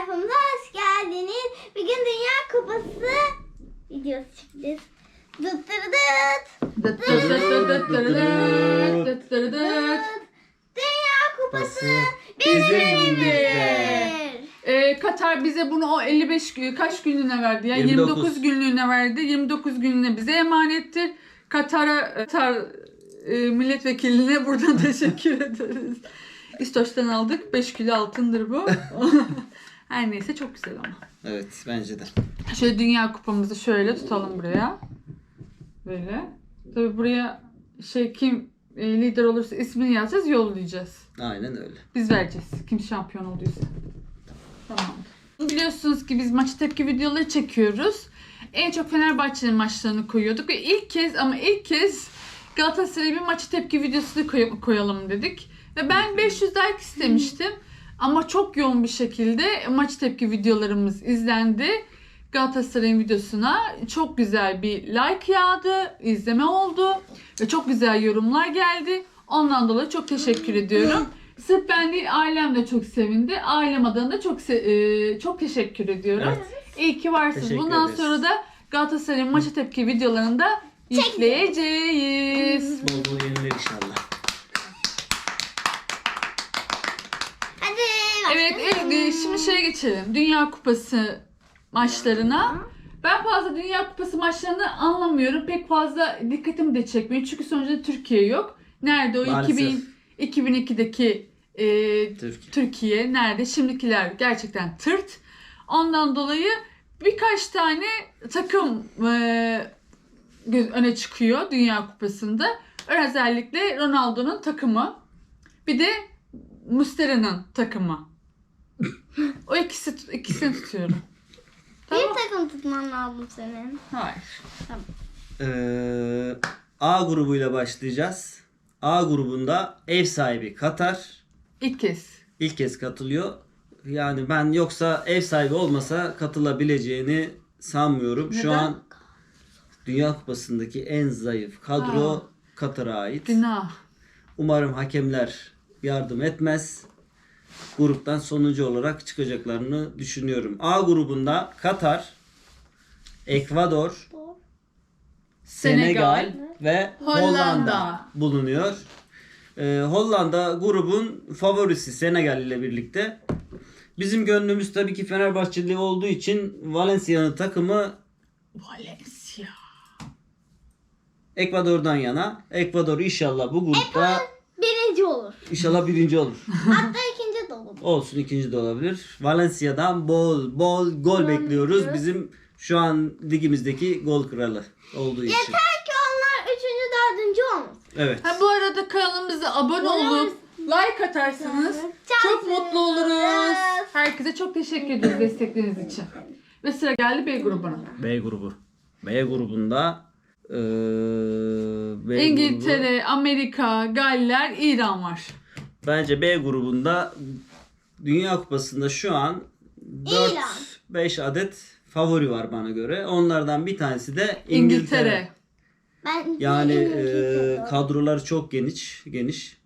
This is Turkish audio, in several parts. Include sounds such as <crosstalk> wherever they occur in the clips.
sayfamıza hoş geldiniz. Bugün Dünya Kupası videosu çekeceğiz. Dıt dıt dıt. Dıt dıt dıt dıt dıt dıt dıt. Dünya Kupası bizim elimizde. Ee, Katar bize bunu o 55 gün, kaç günlüğüne verdi ya? 29. 29 günlüğüne verdi. 29 günlüğüne bize emanettir. Katar'a Katar e, milletvekiline buradan teşekkür ederiz. İstoç'tan aldık. 5 kilo altındır bu. Her neyse çok güzel ama. Evet bence de. Şöyle dünya kupamızı şöyle tutalım buraya. Böyle. Tabii buraya şey kim e, lider olursa ismini yazacağız yollayacağız. Aynen öyle. Biz vereceğiz. Kim şampiyon olduysa. Tamam. Biliyorsunuz ki biz maç tepki videoları çekiyoruz. En çok Fenerbahçe'nin maçlarını koyuyorduk ve ilk kez ama ilk kez Galatasaray'a bir maç tepki videosunu koy- koyalım dedik. Ve ben 500 like istemiştim. Ama çok yoğun bir şekilde maç tepki videolarımız izlendi. Galatasaray'ın videosuna çok güzel bir like yağdı, izleme oldu ve çok güzel yorumlar geldi. Ondan dolayı çok teşekkür ediyorum. Sırf ben değil ailem de çok sevindi. Ailem adına da çok se- e, çok teşekkür ediyorum. Evet. İyi ki varsınız. Teşekkür Bundan ederiz. sonra da Galatasaray'ın maçı tepki videolarını da yükleyeceğiz. Bol bol yeniler inşallah. Hadi Evet, başlayalım. evet, şimdi şeye geçelim. Dünya Kupası maçlarına. Ben fazla Dünya Kupası maçlarını anlamıyorum. Pek fazla dikkatimi de çekmiyor. Çünkü sonuçta Türkiye yok. Nerede o Maalesef. 2000, 2002'deki e, Türkiye. Türkiye nerede? Şimdikiler gerçekten tırt. Ondan dolayı birkaç tane takım e, öne çıkıyor Dünya Kupası'nda. Özellikle Ronaldo'nun takımı. Bir de Mustera'nın takımı. O ikisi ikisini tutuyorum. Bir Tamam. takım tutman lazım senin. Hayır. Ee, A grubuyla başlayacağız. A grubunda ev sahibi Katar İlk kez. ilk kez katılıyor. Yani ben yoksa ev sahibi olmasa katılabileceğini sanmıyorum. Şu Neden? an Dünya Kupası'ndaki en zayıf kadro Ha. Katar'a ait. Günah. Umarım hakemler yardım etmez. Gruptan sonuncu olarak çıkacaklarını düşünüyorum. A grubunda Katar, Ekvador, Senegal, Senegal ve Hollanda. Hollanda, bulunuyor. Ee, Hollanda grubun favorisi Senegal ile birlikte. Bizim gönlümüz tabii ki Fenerbahçeli olduğu için Valencia'nın takımı Valencia. Ekvador'dan yana. Ekvador inşallah bu grupta Birinci olur. inşallah birinci olur. Hatta. Olsun ikinci de olabilir. Valencia'dan bol bol gol bekliyoruz. Bizim şu an ligimizdeki gol kralı olduğu için. Yeter ki onlar üçüncü, dördüncü olmasın. Evet. Ha, bu arada kanalımıza abone olup like atarsanız Çok mutlu oluruz. Herkese çok teşekkür ederiz destekleriniz için. Ve sıra geldi B grubuna. B grubu. B grubunda eee B İngiltere, Amerika, Galler, İran var. grubu. Bence B grubunda Dünya Kupası'nda şu an 4-5 adet favori var bana göre. Onlardan bir tanesi de İngiltere. İngiltere. Ben Yani İngiltere eee kadroları çok geniş, geniş.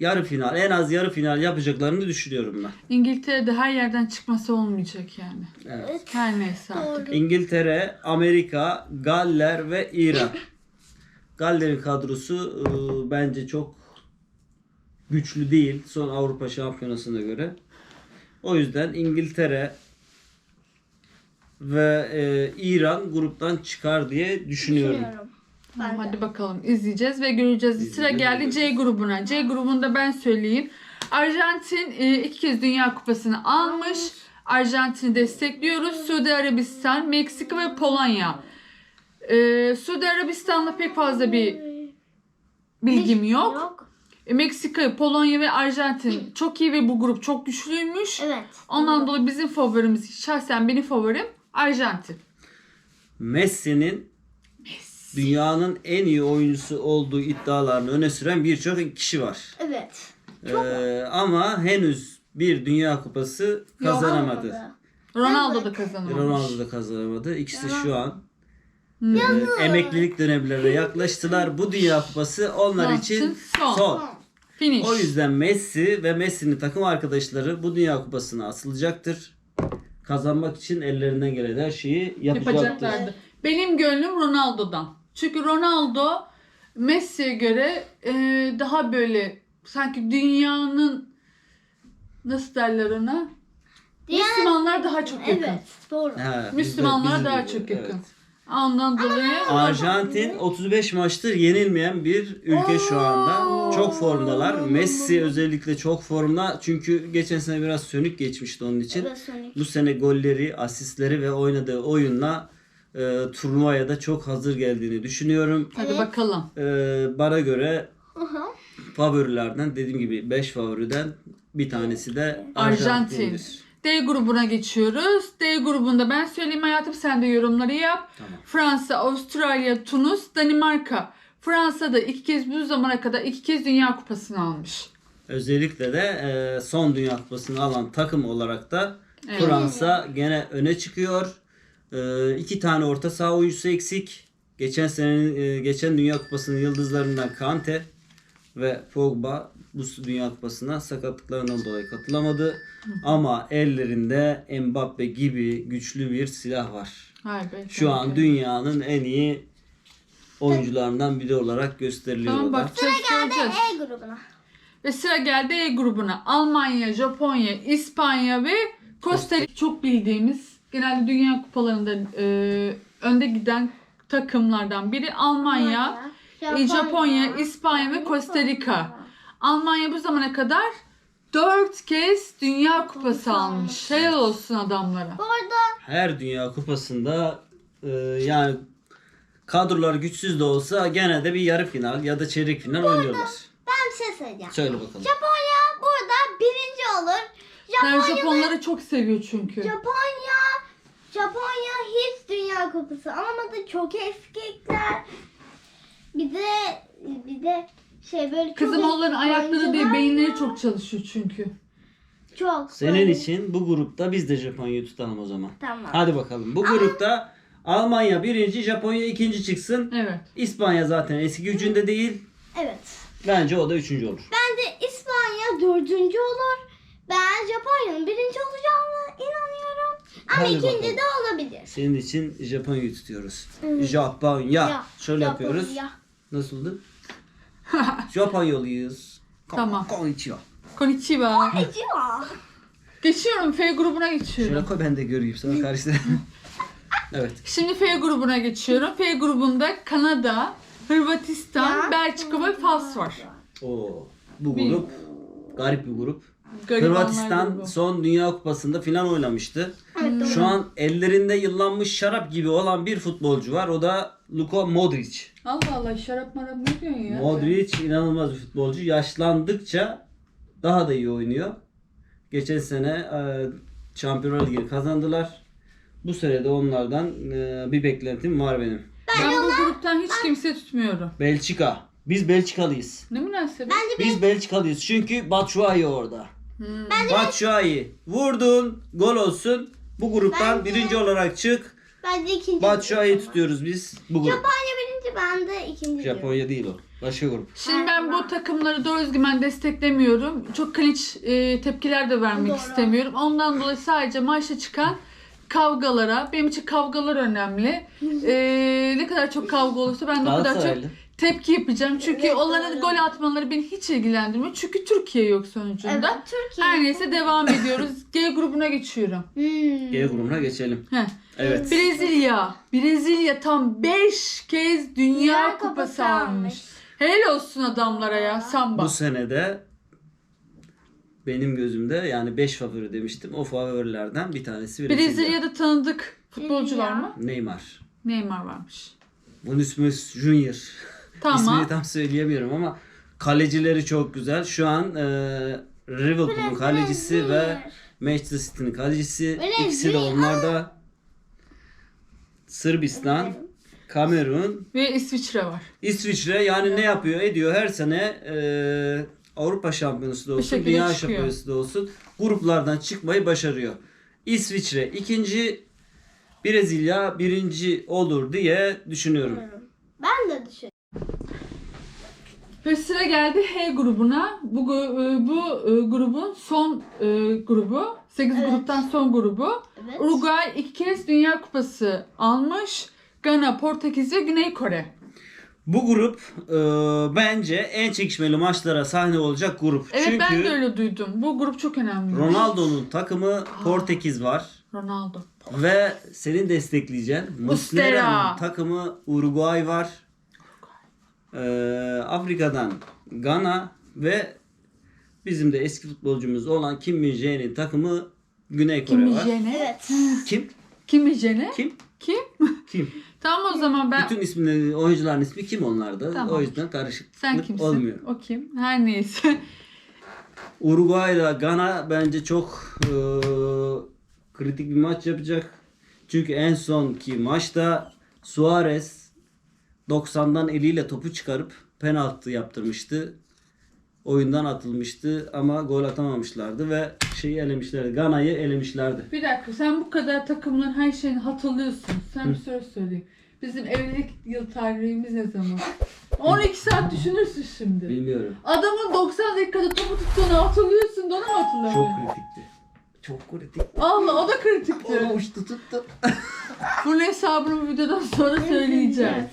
Yarı final, en az yarı final yapacaklarını düşünüyorum ben. İngiltere'de her yerden çıkması olmayacak yani. Evet. Her neyse artık. Doğru. İngiltere, Amerika, Galler ve İran. <laughs> Galler'in kadrosu e, bence çok güçlü değil son Avrupa Şampiyonası'na göre. O yüzden İngiltere ve e, İran gruptan çıkar diye düşünüyorum. Düşünüyorum. Tamam, hadi bakalım izleyeceğiz ve göreceğiz. Sıra İzleyeceğiz, geldi C grubuna. C grubunda ben söyleyeyim. Arjantin e, iki kez Dünya Kupası'nı almış. Arjantin'i destekliyoruz. Suudi Arabistan, Meksika ve Polonya. E, Suudi Arabistan'la pek fazla bir bilgim yok. Yok. E, Meksika, Polonya ve Arjantin çok iyi ve bu grup çok güçlüymüş. Evet. Ondan dolayı bizim favorimiz, şahsen benim favorim Arjantin. Messi'nin dünyanın en iyi oyuncusu olduğu iddialarını öne süren birçok kişi var. Evet. Ee, ama henüz bir Dünya Kupası kazanamadı. Olmadı. Ronaldo da kazanmış. Ronaldo da kazanamadı. İkisi şu an Hmm. e, emeklilik dönemlerine yaklaştılar. Bu Dünya Kupası onlar Son için son. son. Finish. O yüzden Messi ve Messi'nin takım arkadaşları bu Dünya Kupası'na asılacaktır. Kazanmak için ellerinden gelen her şeyi yapacaktır. yapacaklardı. Benim gönlüm Ronaldo'dan. Çünkü Ronaldo Messi'ye göre e, daha böyle sanki dünyanın nasıl derler ona? Müslümanlar daha çok yakın. Evet doğru. Biz de- Müslümanlar bizim daha gibi, çok yakın. Ondan dolayı Arjantin 35 maçtır yenilmeyen bir ülke şu anda. Çok formdalar. Messi özellikle çok formda. Çünkü geçen sene biraz sönük geçmişti onun için. Evet, Sonic. Bu sene golleri, asistleri ve oynadığı oyunla e, turnuvaya da çok hazır geldiğini düşünüyorum. hadi bakalım. E, bana göre Aha. favorilerden dediğim gibi 5 favoriden bir tanesi de Arjantin. D grubuna geçiyoruz. D grubunda ben söyleyeyim hayatım sen de yorumları yap. Tamam. Fransa, Avustralya, Tunus, Danimarka. Fransa da iki kez bu zamana kadar iki kez Dünya Kupası'nı almış. Özellikle de e, son Dünya Kupası'nı alan takım olarak da Evet. Fransa gene öne çıkıyor. E, iki tane orta saha oyuncusu eksik. Geçen senenin e, geçen Dünya Kupası'nın yıldızlarından Kante ve Pogba bu Dünya Kupası'na sakatlıklarından dolayı katılamadı. Ama ellerinde Mbappe gibi güçlü bir silah var. Be, Şu an dünyanın en iyi oyuncularından biri olarak gösteriliyor Tamam da. bakacağız göreceğiz. E grubuna. Ve sıra geldi E grubuna. Almanya, Japonya, İspanya ve Costa Rica çok bildiğimiz genelde dünya kupalarında e, önde giden takımlardan biri Almanya, e, Japonya, İspanya ve Costa Rica. Almanya bu zamana kadar 4 kez Dünya Kupası almış. Helal olsun adamlara. Bu arada her Dünya Kupası'nda e, yani kadrolar güçsüz de olsa gene de bir yarı final ya da çeyrek final oynuyorlar. ben bir şey söyleyeceğim. Söyle bakalım. Japonya burada birinci olur. Ben Japonya Japonları çok seviyor çünkü. Japonya Japonya hiç Dünya Kupası alamadı. Çok eskikler. Bir de bir de şey böyle çok Kızım onların ayakları değil beyinleri çok çalışıyor çünkü. çok. Senin böyle- için bu grupta biz de Japonya'yı tutalım o zaman. Tamam. Hadi bakalım. Bu grupta Almanya birinci, Japonya ikinci çıksın. Evet. İspanya zaten eski gücünde değil. Evet. Bence o da üçüncü olur. Bence İspanya dördüncü olur. Ben Japonya'nın birinci olacağını inanıyorum. Ama Hadi ikinci bakalım. de olabilir. Senin için Japonya'yı tutuyoruz. Evet. Japonya. Ya, Şöyle Japonya. yapıyoruz. Nasıldı? <laughs> Japonyalıyız. Ko- Tamam. Konnichiwa. Konnichiwa. Acaba. Geçiyorum F grubuna geçiyorum. Şöyle koy ben de göreyim sana karşıda. <laughs> evet. Şimdi F grubuna geçiyorum. F grubunda Kanada, Hırvatistan, Ya. Belçika ve Fas var. Oo, bu Bir- grup garip bir grup. Garibanlar Hırvatistan grubu. son Dünya Kupası'nda final oynamıştı. Evet, doğru. Şu an ellerinde yıllanmış şarap gibi olan bir futbolcu var. O da Luka Modric. Allah Allah şarap marap ne diyorsun ya? Modric inanılmaz bir futbolcu. Yaşlandıkça daha da iyi oynuyor. Geçen sene e, Şampiyonlar Ligi'ni kazandılar. Bu sene de onlardan e, bir beklentim var benim. Ben bu gruptan hiç kimse tutmuyorum. Belçika. Biz Belçikalıyız. Ne münasebet? Biz Belçikalıyız çünkü Batshuayi orada. Hmm. Batshuayi vurdun gol olsun. Bu gruptan Bence- birinci olarak çık. Bence ikinci. Batshuayi'yi tutuyoruz biz bu grup. Japonya ben de ikinci diyorum. Japonya değil o. Başka grup. Şimdi ben bu takımları doğru düzgün ben desteklemiyorum. Çok klinç e, tepkiler de vermek Doğru. istemiyorum. Ondan dolayı sadece maçta çıkan kavgalara, benim için kavgalar önemli. E, ne kadar çok kavga olursa ben de o kadar çok Galatasaraylı. Tepki yapacağım. Çünkü Evet, onların doğru. gol atmaları beni hiç ilgilendirmiyor. Çünkü Türkiye yok sonucunda. Evet Türkiye. Her neyse devam ediyoruz. G grubuna geçiyorum. Hmm. G grubuna geçelim. Heh. Evet. Brezilya. Brezilya tam 5 kez Dünya, Dünya Kupası Kupası almış. almış. Helal olsun adamlara ya. Samba. Bu senede benim gözümde yani 5 favori demiştim. O favorilerden bir tanesi Brezilya. Brezilya'da tanıdık futbolcu var Brezilya. mı? Neymar. Neymar varmış. Vinicius Junior. Tamam. İsmini tam söyleyemiyorum ama kalecileri çok güzel. Şu an e, Liverpool'un kalecisi ve Manchester City'nin kalecisi. İkisi de onlarda. Sırbistan, Kamerun, Ve İsviçre var. İsviçre yani ne yapıyor ediyor her sene e, Avrupa Şampiyonası da olsun, Dünya çıkıyor. Şampiyonası da olsun gruplardan çıkmayı başarıyor. İsviçre ikinci, Brezilya birinci olur diye düşünüyorum. Ben de düşünüyorum. Ve sıra geldi H grubuna. Bu e, bu e, grubun son e, grubu. 8 Evet. gruptan son grubu. Evet. Uruguay iki kez Dünya Kupası almış. Gana, Portekiz ve Güney Kore. Bu grup e, bence en çekişmeli maçlara sahne olacak grup. Evet Çünkü ben de öyle duydum. Bu grup çok önemli. Ronaldo'nun takımı Portekiz var. Ronaldo. Ve senin destekleyeceğin Muslera. Muslera'nın takımı Uruguay var. Ee, Afrika'dan Gana ve bizim de eski futbolcumuz olan Kim Min-jae'nin takımı Güney Kore Kim var. Jene? Evet. Kim? Kim Jene? Kim? Kim? Kim? <laughs> Tamam o zaman ben... Bütün isimleri, oyuncuların ismi kim onlarda? Tamam. O yüzden karışıklık Sen kimsin? olmuyor. O kim? Her neyse. <laughs> Uruguay ile Gana bence çok e, kritik bir maç yapacak. Çünkü en sonki maçta Suarez 90'dan eliyle topu çıkarıp penaltı yaptırmıştı. Oyundan atılmıştı ama gol atamamışlardı ve şeyi elemişlerdi. Gana'yı elemişlerdi. Bir dakika sen bu kadar takımların her şeyini hatırlıyorsun. Sen bir soru sorayım. Bizim evlilik yıl tarihimiz ne zaman? 12 saat düşünürsün şimdi. Bilmiyorum. Adamın 90 dakikada topu tuttuğunu hatırlıyorsun da onu mu Çok hatırlamıyorsun? kritikti. Çok kritik. Allah o da kritikti. Onu uçtu tuttu. Bunun hesabını bu videodan sonra söyleyeceğiz.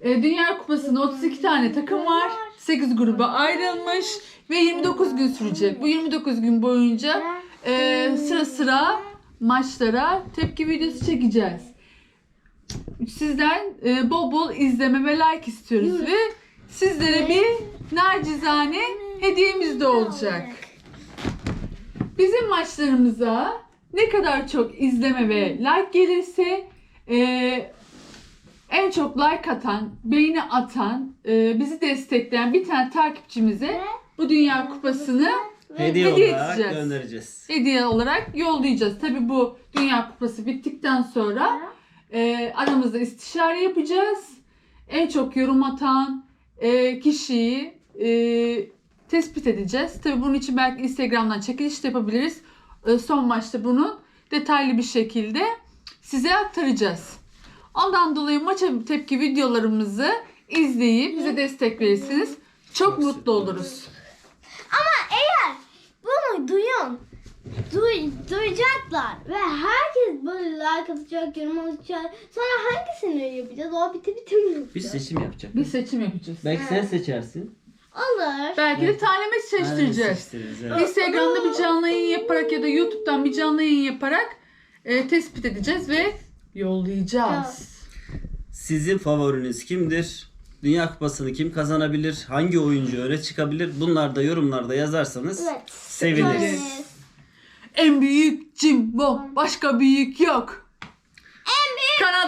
E, Dünya Kupası'nda 32 tane takım var. 8 gruba ayrılmış ve 29 gün sürecek. Bu 29 gün boyunca e, sıra sıra maçlara tepki videosu çekeceğiz. Sizden e, bol bol izleme ve like istiyoruz ve sizlere bir nacizane hediyemiz de olacak. Bizim maçlarımıza ne kadar çok izleme ve like gelirse e, en çok like atan, beğeni atan, e, bizi destekleyen bir tane takipçimize bu Dünya Kupası'nı Hediye, Hediye olarak edeceğiz. göndereceğiz. hediye olarak yollayacağız. Tabi bu Dünya Kupası bittikten sonra e, aramızda istişare yapacağız. En çok yorum atan e, kişiyi e, tespit edeceğiz. Tabi bunun için belki Instagram'dan çekiliş de yapabiliriz. E, son maçta bunu detaylı bir şekilde size aktaracağız. Ondan dolayı maça tepki videolarımızı izleyip bize destek verirsiniz. Çok mutlu oluruz. Bunu duyun. Duy, duyacaklar ve herkes böyle like atacak, yorum atacak. Sonra hangisini yapacağız? O biti biti mi yapacağız? Biz seçim yapacak. Bir seçim yapacağız. Belki sen seçersin. Olur. Belki de taneme seçtireceğiz. Seçtiririz, evet. Instagram'da bir canlı yayın yaparak ya da YouTube'dan bir canlı yayın yaparak e, tespit edeceğiz ve yollayacağız. Sizin favoriniz kimdir? Dünya Kupası'nı kim kazanabilir? Hangi oyuncu öne çıkabilir? Bunlar da yorumlarda yazarsanız Evet. seviniriz. En büyük Jimbo. Başka büyük yok.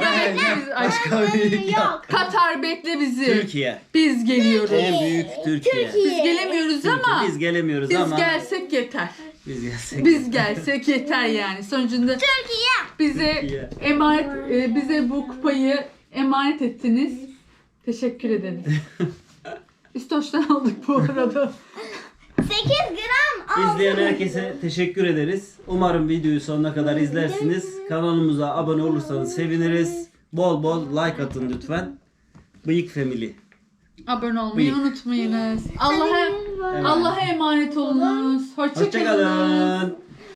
Evet, bekle bizi. Ay, Başka yok. Yok. Katar bekle bizi. Türkiye. Biz geliyoruz. En büyük Türkiye. Türkiye. Biz gelemiyoruz Türkiye. ama Biz gelemiyoruz biz ama gelsek yeter. biz gelsek. Biz gelsek yeter yani. Sonucunda bize Türkiye. emanet e, bize bu kupayı emanet ettiniz. Teşekkür ederiz. <laughs> İstoç'tan aldık bu arada. 8 gram altın. İzleyen herkese teşekkür ederiz. Umarım videoyu sonuna kadar izlersiniz. Kanalımıza abone olursanız seviniriz. Bol bol like atın lütfen. Bıyık Family. Abone olmayı Buyur. unutmayınız. Allah'a Evet. Allah'a emanet olunuz. Hoşça kalın. Hoşçakalın.